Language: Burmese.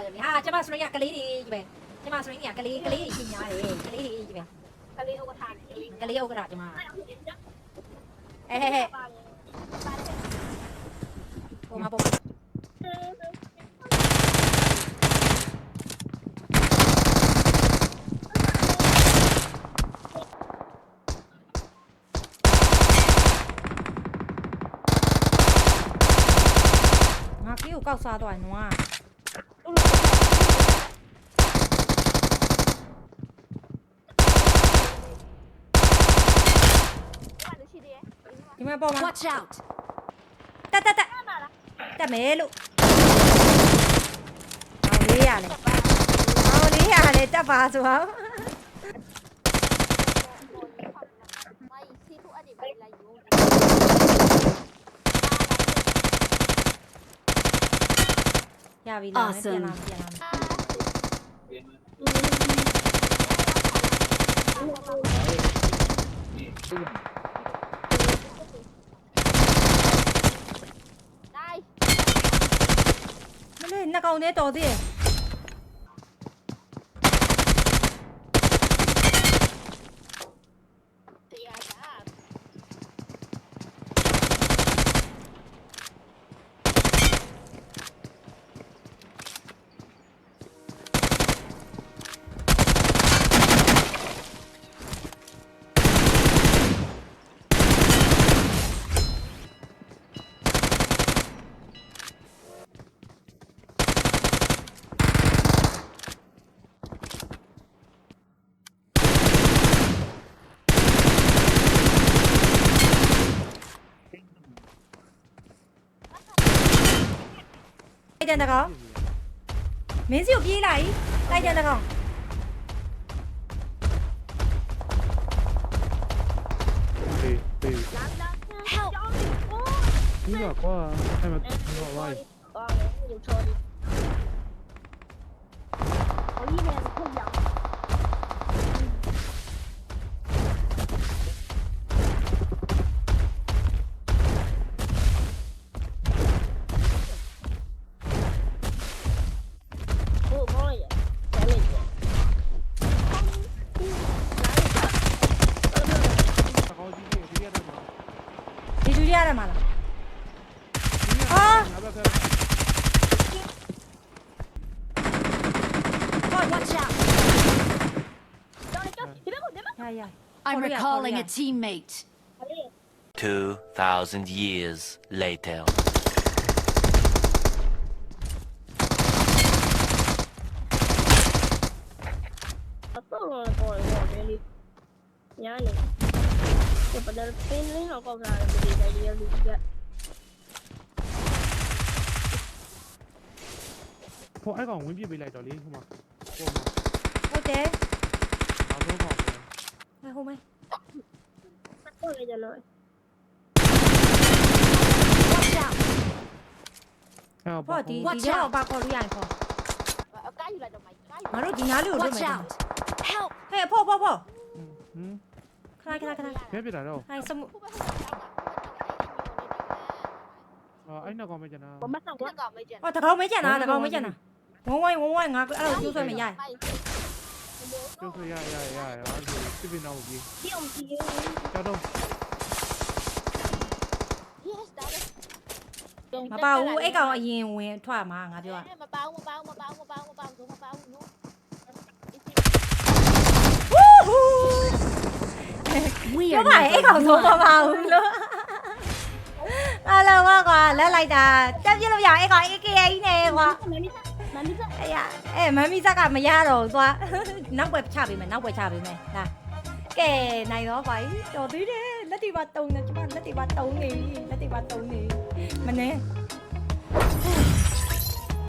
ရတယ်ဟာကျမစရိတ်ကကလေးတွေကြီးပဲကျမစရိတ်ကကလေးကလေးတွေကြီးများတယ်ကလေးတွေကြီးပဲကလေးဥက္ကဋ္ဌလေးကလေးဥက္ကဋ္ဌကျမအဲဟဲ့ဟဲ့ဟိုမှာပေါ့ငါကြီးကိုကောက်စားသွားနွား ဘာလို့ရှိသေးလဲ ဒီမှာပေါ့မှာ Watch out! တက်တက်တက်ဟာလာလားတက်မယ်လို့အောင်လေးရလေအောင်လေးရလေတက်ပါဆိုအောင်မိုင်းစီထူအပ်ဒီပဲလိုက်ယူရပြီလားပြန် Awesome. လာပြန်လာ 차가운 애들 어 디? က်တဲ့တကောင်မင်းစီကိုပြေးလိုက်တိုက်တဲ့တကောင် ပေးပေး လာလာ Help! ဒီကကွာအဲ့မှာတော့ဝိုင်း ကောင်းတယ်ယူချော်ဒီဟိုကြီးလ Mala. Ah! Oh, I'm recalling a teammate. 2,000 years later. ဒီပဒယ်ပင်းလေးတော့ကောက်ထားတယ်ဒီတိုင်းလေးလူက ဟိုအဲ့ကောင်ဝင်ပြပေးလိုက်တော့လေဟိုမှာဟိုမှာ ဟုတ်တယ် အားလုံးကောင် ဟဲ့ဟိုမဲ ဟုတ်လေကျွန်တော် Watch out! အဲ့ ဖော့ဒီ Watch ဒီတော့ out. ပါခေါ်လို့ရရင်ခေါ် အကိုင်းယူလိုက်တော့မိုက်ကိုင်း ငါတို့ဒီနားလေးကိုတွေ့ Watch မယ် out! Help! ဟဲ့ဖော့ဖော့ဖော့ ဟမ် ခဏခဏခဏဘယ်ပြတာတော့ဟဲ့စမှုခုပဲဟုတ်တယ်အဲ့ဒါညိုနေတယ်အဲ့နောက်ကောင်ပဲကျန်တာဘာမှဆောက်တော့ကောင်းမကျန်ဟောတကောင်မဲကြံတာတကောင်မဲကြံတာဝုံဝိုင်းဝုံဝိုင်းငါအဲ့လိုကျိုးဆွဲမရကျုပ်ဆိုရရရရအဲ့ဒါပြပြနောက်ကြီးဒီအောင်ကြည့်ကြောက်တော့ yes ဒါလည်းမပါဘူးအဲ့ကောင်အရင်ဝင်ထွက်မှာငါပြောတာမပါဘူးမပါဘူးမပါဘူးမပါ 因為 A 球同學校咯。Hello 啊，我咧嚟咋？得一路由 A 個 A 機啊呢我。哎呀，誒唔係咪則啊，咪一路多，諗過差別咪諗過差別咪嗱。Kẻ này nó phải cho tí đấy, nó đi vào tù nè, chứ mà nó đi vào tù nghỉ, nó đi vào tù nghỉ. Mình nè.